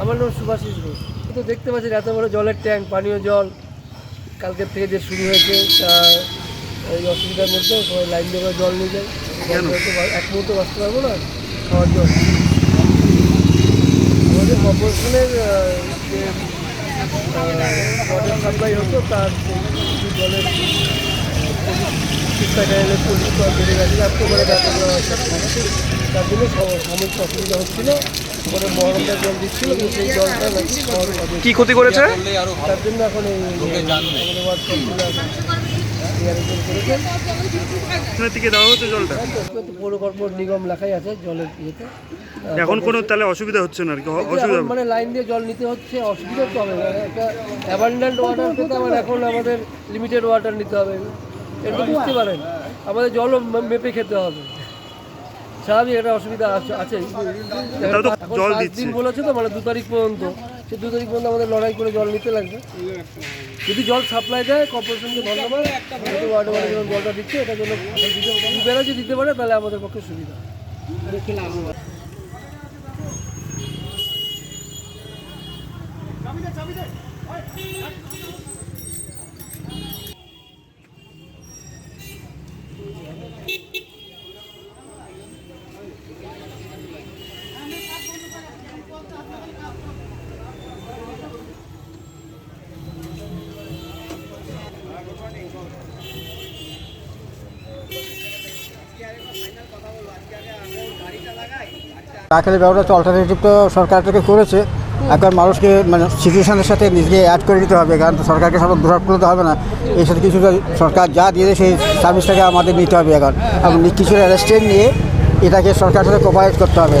আমার নাম সুভাষিস ঘোষ তো দেখতে পাচ্ছেন এত বড় জলের ট্যাঙ্ক পানীয় জল। কালকের থেকে যে শুরু হয়েছে তা এই অসুবিধার মধ্যে সবাই লাইন দিয়ে জল নিয়ে যায়। এক মুহূর্তে বাঁচতে পারব না খাওয়ার জল। আমাদের কর্পোরেশনের যে ওয়াটার সাপ্লাই হতো তার জলের পরিষ্কার বেড়ে গেছে করে তার জন্য সম- সমস্ত অসুবিধা হচ্ছিল পরে মহরমটা জল দিচ্ছিল কিন্তু সেই জলটা নাকি কি ক্ষতি করেছে? তার জন্য এখন নিগম লেখাই আছে জলের ইয়েতে এখন কোনো তাহলে অসুবিধা হচ্ছে না আর কি? অসুবিধা মানে লাইন দিয়ে জল নিতে হচ্ছে অসুবিধা তো হবে না। একটা অ্যাবান্ডেন্ট ওয়াটার পেতে আবার এখন আমাদের লিমিটেড ওয়াটার নিতে হবে। তো বুঝতে পারেন আমাদের জলও মেপে খেতে হবে স্বাভাবিক একটা অসুবিধা আছে জল দিন বলেছে তো মানে দু তারিখ পর্যন্ত সে দু তারিখ পর্যন্ত আমাদের লড়াই করে জল নিতে লাগবে যদি জল সাপ্লাই দেয় কর্পোরেশনকে ধন্যবাদ ওয়ার্ড ওয়ার্ড যখন জলটা দিচ্ছে এটা জন্য দুবেলা যদি দিতে পারে তাহলে আমাদের পক্ষে সুবিধা টাকার ব্যবহার তো অল্টারনেটিভ তো সরকার থেকে করেছে। এখন মানুষকে মানে সিচুয়েশনের সাথে নিজেকে অ্যাড করে দিতে হবে। কারণ সরকারকে সব দোষারোপ করলে তো হবে না। এই সাথে কিছুটা সরকার যা দিয়েছে সেই সার্ভিসটাকে আমাদের নিতে হবে এখন। এবং কিছু রেস্টেন্ট নিয়ে এটাকে সরকারের সাথে কোপারেট করতে হবে।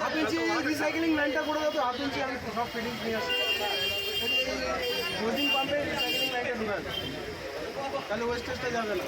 হাফ ইঞ্চি রিসাইকেলিং লাইনটা করে তো হাফ আমি সব ফিটিং নিয়ে আসি পাম্পে রিসাইকেলিং লাইনটা ঢুকান তাহলে ওয়েস্টেজটা যাবে না